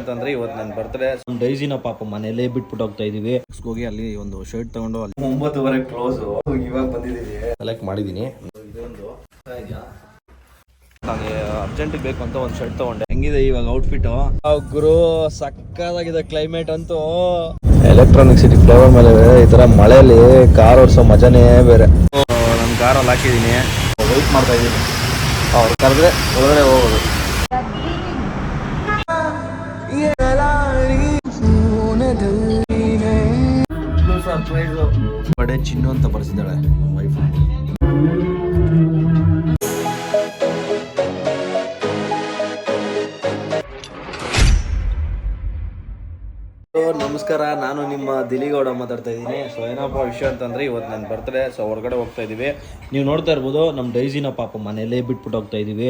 ಅಂತಂದ್ರೆ ಇವತ್ತು ನನ್ನ ಬರ್ತ್ಡೇ ಡೈಸಿನ ಪಾಪ ಮನೇಲೆ ಬಿಟ್ಬಿಟ್ಟು ಹೋಗ್ತಾ ಇದೀವಿ. ಹೋಗಿ ಅಲ್ಲಿ ಒಂದು ಶರ್ಟ್ ತಗೊಂಡು ಅಲ್ಲಿ ಒಂಬತ್ತುವರೆ ಕ್ಲೋಸ್ ಇವಾಗ ಬಂದಿದ್ದೀವಿ. ಸೆಲೆಕ್ಟ್ ಮಾಡಿದೀನಿ. ಇದೊಂದು. ನನಗೆ ಅರ್ಜೆಂಟ್ ಬೇಕು ಅಂತ ಒಂದು ಶರ್ಟ್ ತಗೊಂಡೆ. ಹೆಂಗಿದೆ ಇವಾಗ ಔಟ್ಫಿಟ್ ಗುರು ಸಕ್ಕದಾಗಿದೆ ಕ್ಲೈಮೇಟ್ ಅಂತೂ. ಎಲೆಕ್ಟ್ರಾನಿಕ್ ಸಿಟಿ ಫ್ಲೇವರ್ ಮೇಲೆ ಈ ತರ ಮಳೆಯಲ್ಲಿ ಕಾರ್ ಓಡಿಸೋ ಮಜಾನೇ ಬೇರೆ. ನಾನು ಕಾರಲ್ಲಿ ಹಾಕಿದ್ದೀನಿ ವೆಯ್ಟ್ ಮಾಡ್ತಾ ಇದ್ದೀನಿ ಅವ್ರು ಕರೆದ್ರೆ ಒಳಗಡೆ ಹೋಗೋದು. ಬಡೆ ಚಿನ್ನು ಅಂತ ಬರ್ಸಿದ್ದಾಳೆ ವೈಫ್ ನಮಸ್ಕಾರ, ನಾನು ನಿಮ್ಮ ದಿಲಿಗೌಡ ಮಾತಾಡ್ತಾ ಇದ್ದೀನಿ. ಸೊ ಏನಪ್ಪ ವಿಷಯ ಅಂತಂದ್ರೆ, ಇವತ್ತು ನನ್ನ ಬರ್ತಾರೆ ಸೊ ಹೊರಗಡೆ ಹೋಗ್ತಾ ಇದ್ದೀವಿ ನೀವು ನೋಡ್ತಾ ಇರ್ಬೋದು ನಮ್ಮ ಡೈಸಿನ ಪಾಪ ಮನೆಯಲ್ಲೇ ಬಿಟ್ಬಿಟ್ಟು ಹೋಗ್ತಾ ಇದ್ದೀವಿ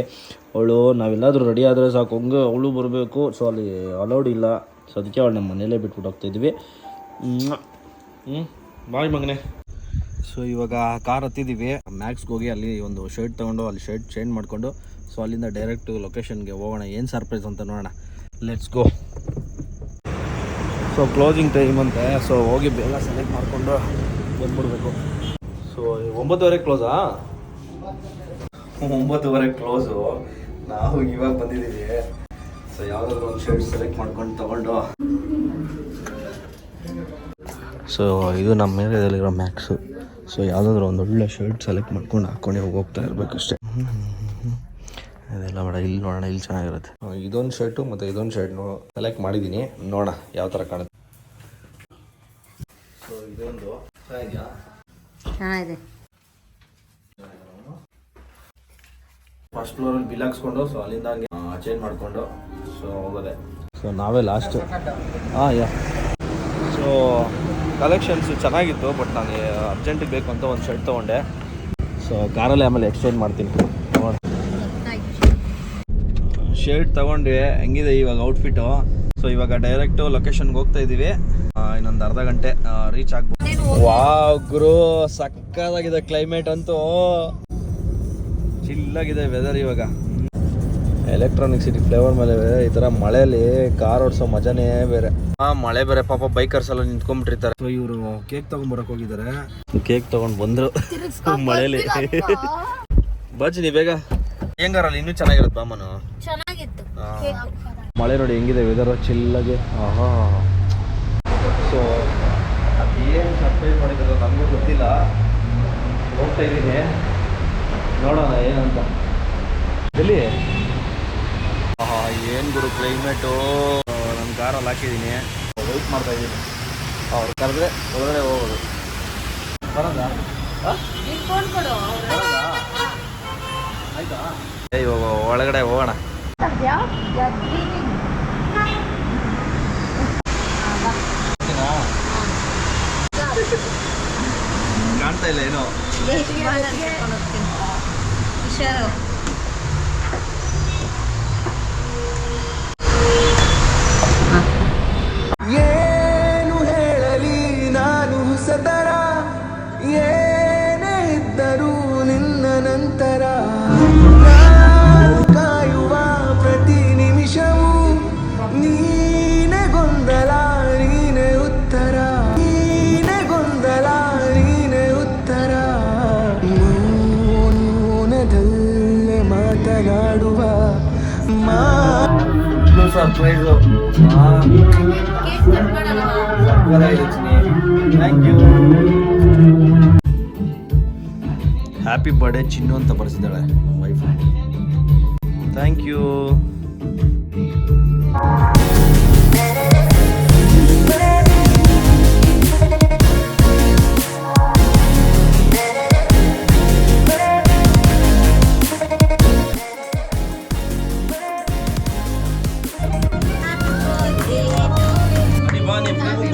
ಅವಳು, ನಾವೆಲ್ಲಾದರೂ ರೆಡಿ ಆದರೆ ಸಾಕು. ಹಂಗೆ ಅವಳು ಬರಬೇಕು. ಸೊ ಅಲ್ಲಿ ಅಲೌಡ್ ಇಲ್ಲ. ಸೊ ಅದಕ್ಕೆ ಅವಳು ನಮ್ಮ ಮನೆಯಲ್ಲೇ ಬಿಟ್ಬಿಟ್ಟು ಹೋಗ್ತಾ ಇದ್ದೀವಿ ಹ್ಞೂ ಬಾಯ್ ಮಗನೆ. ಸೊ ಇವಾಗ ಕಾರ್ ಹತ್ತಿದ್ದೀವಿ ಮ್ಯಾಕ್ಸ್ಗೆ ಹೋಗಿ ಅಲ್ಲಿ ಒಂದು ಶರ್ಟ್ ತೊಗೊಂಡು, ಅಲ್ಲಿ ಶರ್ಟ್ ಚೇಂಜ್ ಮಾಡಿಕೊಂಡು ಸೊ ಅಲ್ಲಿಂದ ಡೈರೆಕ್ಟ್ ಲೊಕೇಶನ್ಗೆ ಹೋಗೋಣ. ಏನು ಸರ್ಪ್ರೈಸ್ ಅಂತ ನೋಡೋಣ. Let's go so closing time ಅಂತೆ. ಸೊ ಹೋಗಿ ಬೇಗ ಸೆಲೆಕ್ಟ್ ಮಾಡಿಕೊಂಡು ಬಂದ್ಬಿಡ್ಬೇಕು. ಸೊ ಒಂಬತ್ತುವರೆ ಕ್ಲೋಸಾ ಒಂಬತ್ತುವರೆ ಕ್ಲೋಸು ನಾವು ಇವಾಗ ಬಂದಿದ್ದೀವಿ. ಸೊ ಯಾವುದಾದ್ರು ಒಂದು ಶರ್ಟ್ ಸೆಲೆಕ್ಟ್ ಮಾಡ್ಕೊಂಡು ತಗೊಂಡು. ಸೊ ಇದು ನಮ್ಮ ಏರಿಯಾದಲ್ಲಿರೋ ಮ್ಯಾಕ್ಸು. ಸೊ ಯಾವುದಾದ್ರು ಒಂದು ಒಳ್ಳೆ ಶರ್ಟ್ ಸೆಲೆಕ್ಟ್ ಮಾಡ್ಕೊಂಡು ಹಾಕ್ಕೊಂಡು ಹೋಗ್ತಾ ಇರಬೇಕು ಅಷ್ಟೇ. ಅದೆಲ್ಲ ಬೇಡ ಇಲ್ಲಿ ನೋಡೋಣ ಇಲ್ಲಿ ಚೆನ್ನಾಗಿರುತ್ತೆ. ಇದೊಂದು ಶರ್ಟು ಮತ್ತು ಇದೊಂದು ಶರ್ಟ್ನು ಸೆಲೆಕ್ಟ್ ಮಾಡಿದ್ದೀನಿ ನೋಡೋಣ ಯಾವ ಥರ ಕಾಣುತ್ತೆ. ಸೊ ಇದೊಂದು ಚೆನ್ನಾಗಿದೆಯಾ ಚೆನ್ನಾಗಿದೆ. ಫಸ್ಟ್ ಫ್ಲೋರಲ್ಲಿ ಬಿಲ್ ಹಾಕ್ಸ್ಕೊಂಡು ಸೊ ಅಲ್ಲಿಂದ ಹಂಗೆ ಚೇಂಜ್ ಮಾಡಿಕೊಂಡು ಸೊ ಹೋಗೋದೆ. ಸೊ ನಾವೇ ಲಾಸ್ಟ್ ಹಾಂ ಯಾ ಸೊ ಕಲೆಕ್ಷನ್ಸು ಚೆನ್ನಾಗಿತ್ತು, ಬಟ್ ನನಗೆ ಅರ್ಜೆಂಟಿಗೆ ಬೇಕು ಅಂತ ಒಂದು ಶರ್ಟ್ ತೊಗೊಂಡೆ. ಸೊ ಕಾರಲ್ಲಿ ಆಮೇಲೆ ಎಕ್ಸ್ಚೇಂಜ್ ಮಾಡ್ತೀನಿ. ಶರ್ಟ್ ತಗೊಂಡ್ವಿ ಹೆಂಗಿದೆ ಇವಾಗ ಔಟ್ಫಿಟ್ಟು ಸೊ ಇವಾಗ ಡೈರೆಕ್ಟು ಲೊಕೇಶನ್ಗೆ ಹೋಗ್ತಾ ಇದ್ದೀವಿ ಇನ್ನೊಂದು ಅರ್ಧ ಗಂಟೆ ರೀಚ್ ಆಗ್ಬೋದು. ವಾ ಗುರು ಸಕ್ಕದಾಗಿದೆ ಕ್ಲೈಮೇಟ್ ಅಂತೂ. ಚಿಲ್ಲಾಗಿದೆ ವೆದರ್ ಇವಾಗ. ಎಲೆಕ್ಟ್ರಾನಿಕ್ ಸಿಟಿ ಫ್ಲೇವರ್ ಮೇಲೆ ಈ ತರ ಮಳೆಯಲ್ಲಿ ಕಾರ್ ಓಡಿಸೋ ಮಜಾನೇ ಬೇರೆ. ಆ ಮಳೆ ಬೇರೆ ಪಾಪ ಬೈಕರ್ಸ್ ಎಲ್ಲ ನಿಂತ್ಕೊಂಡ್ಬಿಟ್ಟಿರ್ತಾರೆ. ಸೊ ಇವರು ಕೇಕ್ ತಗೊಂಡ್ಬರಕ್ ಹೋಗಿದ್ದಾರೆ. ಕೇಕ್ ತಗೊಂಡ್ ಬಂದ್ರು. ಮಳೆಯಲ್ಲಿ. ಬಜ್ಜಿ ನೀ ಬೇಗ. ಹೆಂಗಾರಲ್ಲಿ ಇನ್ನೂ ಚೆನ್ನಾಗಿರುತ್ತೆ ಬಾಮನು? ಚೆನ್ನಾಗಿತ್ತು. ಮಳೆ ನೋಡಿ ಹೆಂಗಿದೆ ವೆದರ್ ಚಿಲ್ಲಾಗಿ ಆಹಾ. ಸೊ ಅದೇನು ಸರ್ಪ್ರೈಸ್ ಮಾಡಿದ್ರು ನಮಗೂ ಗೊತ್ತಿಲ್ಲ. ಹೋಗ್ತಾ ಇದ್ದೀನಿ. ನೋಡೋಣ ಏನಂತ. ಎಲ್ಲಿ? ಏನು ಗುರು ಕ್ಲೈಮೇಟು ನನ್ನ ಕಾರಲ್ಲಿ ಹಾಕಿದ್ದೀನಿ ವೆಯ್ಟ್ ಮಾಡ್ತಾ ಇದ್ದೀನಿ ಅವ್ರು ಕರೆದ್ರೆ ಒಳಗಡೆ ಹೋಗೋದು ಬರೋದಾ ಆ? ಬರೋದಾ? ಆಯ್ತಾ ಏ ಇವಾಗ ಒಳಗಡೆ ಹೋಗೋಣ ಕಾಣ್ತಾ ಇಲ್ಲ ಏನೋ ಹುಷಾರು surprise. Thank you happy birthday ಚಿನ್ನು ಅಂತ ಬರ್ಸಿದ್ದಾಳೆ ವೈಫ್ ಥ್ಯಾಂಕ್ ಯು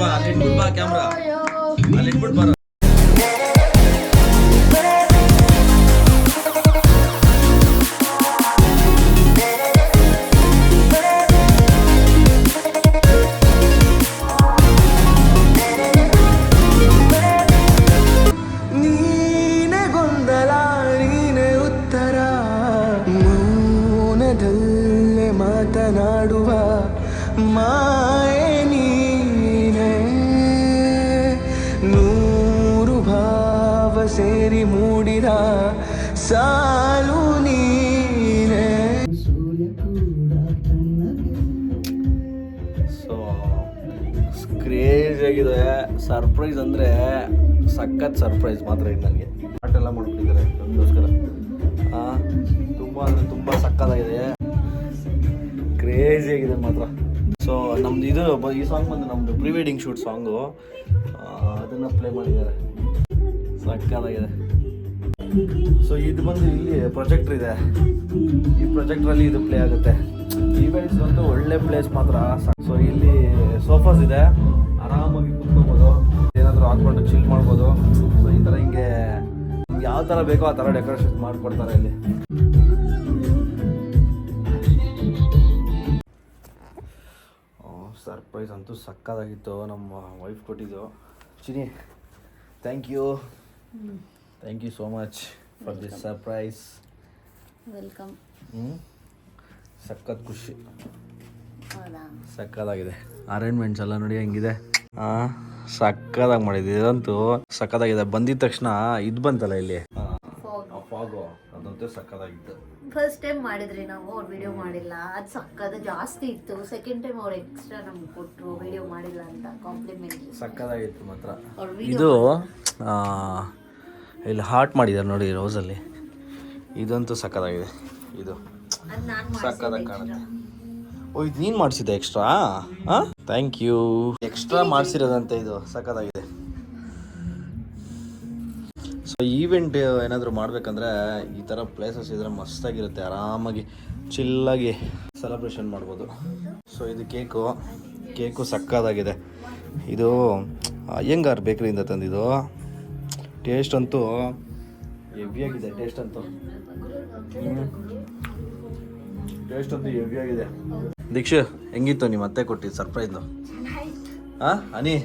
ಬಾ ಅಲ್ಲಿ ಇಟ್ಬಿಟ್ಟು ಬಾ ಕ್ಯಾಮ್ರಾ ಅಲ್ಲಿ ಇಟ್ಬಿಟ್ಟು ಬಾರ ಮೂಡಿದ ಸಾಲು ನೀನೆ. ಸೊ ಕ್ರೇಜ್ ಆಗಿದೆ. ಸರ್ಪ್ರೈಸ್ ಅಂದರೆ ಸಖತ್ ಸರ್ಪ್ರೈಸ್ ಮಾತ್ರ ಇದೆ ನನಗೆ. ಆಟೆಲ್ಲ ಮಾಡ್ಬಿಟ್ಟಿದ್ದಾರೆ ನಮಗೋಸ್ಕರ. ತುಂಬ ಅಂದರೆ ತುಂಬ ಸಕ್ಕತ್ತಾಗಿದೆ ಕ್ರೇಜಿ ಆಗಿದೆ ಮಾತ್ರ. ಸೊ ನಮ್ದು ಇದು ಈ ಸಾಂಗ್ ಬಂದು ನಮ್ಮದು ಪ್ರೀ ವೆಡ್ಡಿಂಗ್ ಶೂಟ್ ಸಾಂಗು ಅದನ್ನು ಪ್ಲೇ ಮಾಡಿದ್ದಾರೆ. ಸಕ್ಕತ್ತಾಗಿದೆ ಸೊ ಇದು ಬಂದು ಇಲ್ಲಿ ಪ್ರೊಜೆಕ್ಟ್ರ್ ಇದೆ. ಈ ಪ್ರೊಜೆಕ್ಟ್ರಲ್ಲಿ ಇದು ಪ್ಲೇ ಆಗುತ್ತೆ. ಈವೆಂಟ್ಸ್ ಒಂದು ಒಳ್ಳೆ ಪ್ಲೇಸ್ ಮಾತ್ರ. ಸೊ ಇಲ್ಲಿ ಸೋಫಾಸ್ ಇದೆ. ಆರಾಮಾಗಿ ಕುತ್ಕೋಬೋದು. ಏನಾದರೂ ಹಾಕ್ಕೊಂಡು ಚಿಲ್ ಮಾಡ್ಬೋದು. ಸೊ ಈ ಥರ ಹಿಂಗೆ ಯಾವ ಥರ ಬೇಕೋ ಆ ಥರ ಡೆಕೋರೇಷನ್ ಮಾಡಿಕೊಡ್ತಾರೆ ಇಲ್ಲಿ. ಸರ್ಪ್ರೈಸ್ ಅಂತೂ ಸಕ್ಕದಾಗಿತ್ತು ನಮ್ಮ ವೈಫ್ ಕೊಟ್ಟಿದ್ದು. Chini thank you thank you so much for this surprise welcome ಹ್ಞೂ ಸಖತ್ ಖುಷಿ. ಹೌದಾ? ಸಕ್ಕದಾಗಿದೆ ಅರೇಂಜ್ಮೆಂಟ್ಸ್ ಎಲ್ಲ ನೋಡಿ ಹೆಂಗಿದೆ. ಹಾಂ ಸಕ್ಕದಾಗಿ ಮಾಡಿದೆ ಇದಂತೂ ಸಕ್ಕದಾಗಿದೆ ಬಂದಿದ ತಕ್ಷಣ ಇದು ಬಂತಲ್ಲ ಇಲ್ಲಿ? ಫಾಗು ಅದಂತೂ ಸಕ್ಕದಾಗಿತ್ತು ಫಸ್ಟ್ ಟೈಮ್ ಮಾಡಿದ್ರಿ ನಾವು ಅವ್ರು ವಿಡಿಯೋ ಮಾಡಿಲ್ಲ. ಅದು ಸಕ್ಕದ ಜಾಸ್ತಿ ಇತ್ತು. ಸೆಕೆಂಡ್ ಟೈಮ್ ಅವ್ರು ಎಕ್ಸ್ಟ್ರಾ ನಮ್ಗೆ ಕೊಟ್ಟರು ವಿಡಿಯೋ ಮಾಡಿಲ್ಲ ಅಂತ ಕಾಂಪ್ಲಿಮೆಂಟ್ ಸಕ್ಕದಾಗಿತ್ತು ಮಾತ್ರ. ಇದು ಇಲ್ಲಿ ಹಾರ್ಟ್ ಮಾಡಿದ್ದಾರೆ ನೋಡಿ ರೋಸಲ್ಲಿ ಇದಂತೂ ಸಕ್ಕದಾಗಿದೆ ಇದು ಸಕ್ಕದಾಗಿ ಕಾಣುತ್ತೆ. ಓ, ಇದು ನೀನು ಮಾಡಿಸಿದ್ದೆ ಎಕ್ಸ್ಟ್ರಾ ಹಾಂ ಥ್ಯಾಂಕ್ ಯು ಎಕ್ಸ್ಟ್ರಾ ಮಾಡಿಸಿರೋದಂತೆ ಇದು. ಸಕ್ಕದಾಗಿದೆ ಸೊ ಈವೆಂಟ್ ಏನಾದರೂ ಮಾಡಬೇಕಂದ್ರೆ ಈ ಥರ ಪ್ಲೇಸಸ್ ಇದ್ರೆ ಮಸ್ತಾಗಿರುತ್ತೆ. ಆರಾಮಾಗಿ ಚಿಲ್ಲಾಗಿ ಸೆಲೆಬ್ರೇಷನ್ ಮಾಡ್ಬೋದು. ಸೊ ಇದು ಕೇಕು ಕೇಕು ಸಕ್ಕದಾಗಿದೆ ಇದು ಅಯ್ಯಂಗಾರ್ ಬೇಕ್ರಿಯಿಂದ ತಂದಿದ್ದು. ಟೇಸ್ಟ್ ಅಂತೂ ಹೆವಿಯಾಗಿದೆ ಟೇಸ್ಟ್ ಅಂತೂ. ಟೇಸ್ಟ್ ಅಂತೂ ಹೆವಿಯಾಗಿದೆ ದೀಕ್ಷು ಹೆಂಗಿತ್ತು ನಿಮ್ಮ ಅತ್ತೆ ಕೊಟ್ಟಿದ್ದು ಸರ್ಪ್ರೈಸ್ ಹಾಂ ಅನಿ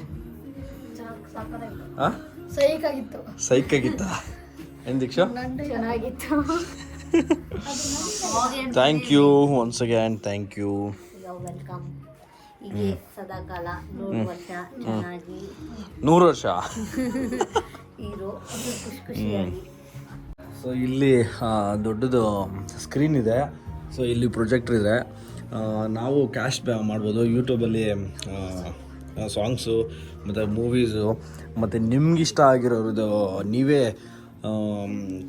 ಹಾಂ ಸೈಕಾಗಿತ್ತು. ಸೈಕಾಗಿತ್ತ? ಏನು ದೀಕ್ಷಾ? ಚೆನ್ನಾಗಿತ್ತು. Thank you once again thank you welcome ಹೀಗೆ ಸದಾಕಾಲ ನೂರು ವರ್ಷ ಚೆನ್ನಾಗಿ. ನೂರು ವರ್ಷ? ಖುಷಿ ಖುಷಿಯಾಗಿ. ಸೊ ಇಲ್ಲಿ ದೊಡ್ಡದು ಸ್ಕ್ರೀನ್ ಇದೆ. ಸೊ ಇಲ್ಲಿ ಪ್ರೊಜೆಕ್ಟ್ರ್ ಇದೆ. ನಾವು ಕ್ಯಾಶ್ ಮಾಡ್ಬೋದು. ಯೂಟ್ಯೂಬಲ್ಲಿ ಸಾಂಗ್ಸು ಮತ್ತು ಮೂವೀಸು ಮತ್ತು ನಿಮ್ಗಿಷ್ಟ ಆಗಿರೋದು ನೀವೇ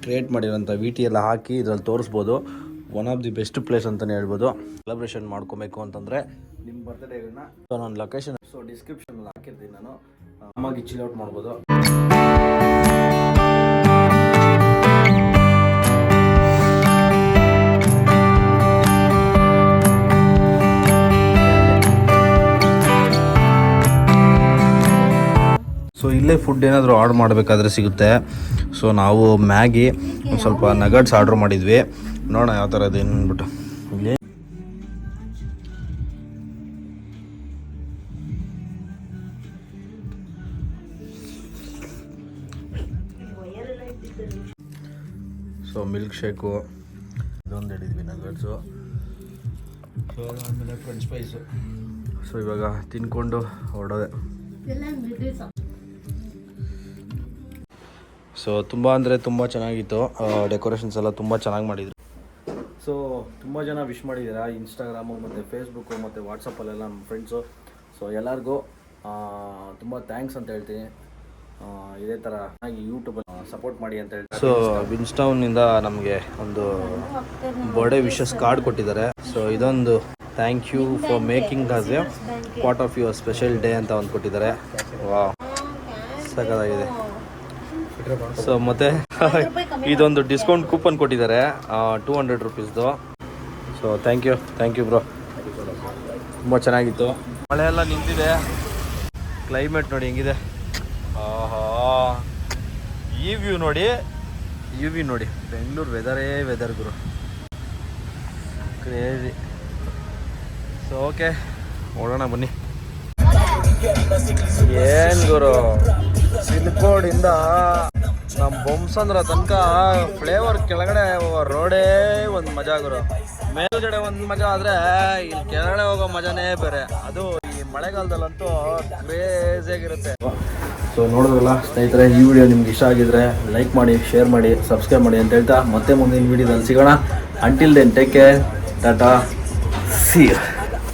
ಕ್ರಿಯೇಟ್ ಮಾಡಿರೋಂಥ ವಿ ಟಿ ಎಲ್ಲ ಹಾಕಿ ಇದ್ರಲ್ಲಿ ತೋರಿಸ್ಬೋದು. One of the best place ಅಂತಲೇ ಹೇಳ್ಬೋದು. ಸೆಲೆಬ್ರೇಷನ್ ಮಾಡ್ಕೋಬೇಕು ಅಂತಂದರೆ ನಿಮ್ಮ ಬರ್ತ್ಡೇಗಳನ್ನ ಸೊ ನಾನು ಲೊಕೇಶನ್ ಸೊ ಡಿಸ್ಕ್ರಿಪ್ಷನಲ್ಲಿ ಹಾಕಿರ್ತೀನಿ ನಾನು. ಆಮಾಗಿ ಚಿಲ್ ಔಟ್ ಮಾಡ್ಬೋದು. ಸೊ ಇಲ್ಲೇ ಫುಡ್ ಏನಾದರೂ ಆರ್ಡರ್ ಮಾಡಬೇಕಾದ್ರೆ ಸಿಗುತ್ತೆ. ಸೊ ನಾವು ಮ್ಯಾಗಿ ಒಂದು ಸ್ವಲ್ಪ ನಗಡ್ಸ್ ಆರ್ಡ್ರ್ ಮಾಡಿದ್ವಿ. ನೋಡೋಣ ಯಾವ ಥರ ಇದೆ ಅಂದ್ಬಿಟ್ಟು. ಸೊ ಮಿಲ್ಕ್ ಶೇಕು ಇದೊಂದು ಹಿಡಿದ್ವಿ ನಗಡ್ಸು ಸೊ ಆಮೇಲೆ ಫ್ರೆಂಚ್ ಫ್ರೈಸು ಸೊ ಇವಾಗ ತಿನ್ಕೊಂಡು ಹೊರಡೋದೆ ಸೊ ತುಂಬ ಅಂದರೆ ತುಂಬ ಚೆನ್ನಾಗಿತ್ತು. ಡೆಕೋರೇಷನ್ಸ್ ಎಲ್ಲ ತುಂಬ ಚೆನ್ನಾಗಿ ಮಾಡಿದ್ರು. ಸೊ ತುಂಬ ಜನ ವಿಶ್ ಮಾಡಿದ್ದೀರಾ? ಇನ್ಸ್ಟಾಗ್ರಾಮು ಮತ್ತು ಫೇಸ್ಬುಕ್ಕು ಮತ್ತು ವಾಟ್ಸಪ್ಪಲ್ಲೆಲ್ಲ ನಮ್ಮ ಫ್ರೆಂಡ್ಸು ಸೊ ಎಲ್ಲರಿಗೂ ತುಂಬ ಥ್ಯಾಂಕ್ಸ್ ಅಂತ ಹೇಳ್ತೀನಿ. ಇದೇ ಥರ ಚೆನ್ನಾಗಿ ಯೂಟ್ಯೂಬಲ್ಲಿ ಸಪೋರ್ಟ್ ಮಾಡಿ ಅಂತ ಹೇಳ್ತೀನಿ ಸೊ ವಿನ್ಸ್ಟೌನ್ನಿಂದ ನಮಗೆ ಒಂದು ಬರ್ಡೇ ವಿಶಸ್ ಕಾರ್ಡ್ ಕೊಟ್ಟಿದ್ದಾರೆ. ಸೊ ಇದೊಂದು thank you for making us a part of your special day ಅಂತ ಒಂದು ಕೊಟ್ಟಿದ್ದಾರೆ. ವಾ ಸಖತ್ತಾಗಿದೆ. ಸೊ ಮತ್ತೆ ಇದೊಂದು ಡಿಸ್ಕೌಂಟ್ ಕೂಪನ್ ಕೊಟ್ಟಿದ್ದಾರೆ. Two hundred ರುಪೀಸ್ದು so thank you thank you bro ತುಂಬ ಚೆನ್ನಾಗಿತ್ತು. ಮಳೆ ಎಲ್ಲ ನಿಂತಿದೆ. ಕ್ಲೈಮೇಟ್ ನೋಡಿ ಹೆಂಗಿದೆ. ಆಹಾ. ಈ ವ್ಯೂ ನೋಡಿ ಈ ವ್ಯೂ ನೋಡಿ. ಬೆಂಗಳೂರು ವೆದರೇ ವೆದರ್ ಗುರು. ಕ್ರೇಜಿ ಸೊ ಓಕೆ ಓಡೋಣ ಬನ್ನಿ. ಏನು ಗುರು? ಸಿಲ್ಕೋಡಿಂದ ನಮ್ಮ ಅಂದ್ರ ತನಕ ಫ್ಲೇವರ್ ಕೆಳಗಡೆ ರೋಡೇ ಒಂದು ಮಜಾ ಗುರು. ಮೇಲ್ಗಡೆ ಒಂದು ಮಜಾ ಆದರೆ ಇಲ್ಲಿ ಕೆಳಗಡೆ ಹೋಗೋ ಮಜಾನೇ ಬೇರೆ. ಅದು ಈ ಮಳೆಗಾಲದಲ್ಲಂತೂ ಕ್ರೇಜಿಯಾಗಿರುತ್ತೆ ಸೊ ನೋಡಿದ್ರಲ್ಲ ಸ್ನೇಹಿತರೆ, ಈ ವಿಡಿಯೋ ನಿಮ್ಗೆ ಇಷ್ಟ ಆಗಿದ್ರೆ ಲೈಕ್ ಮಾಡಿ ಶೇರ್ ಮಾಡಿ ಸಬ್ಸ್ಕ್ರೈಬ್ ಮಾಡಿ ಅಂತ ಹೇಳ್ತಾ ಮತ್ತೆ ಮುಂದಿನ ವಿಡಿಯೋದಲ್ಲಿ ಸಿಗೋಣ. Until then take care tata see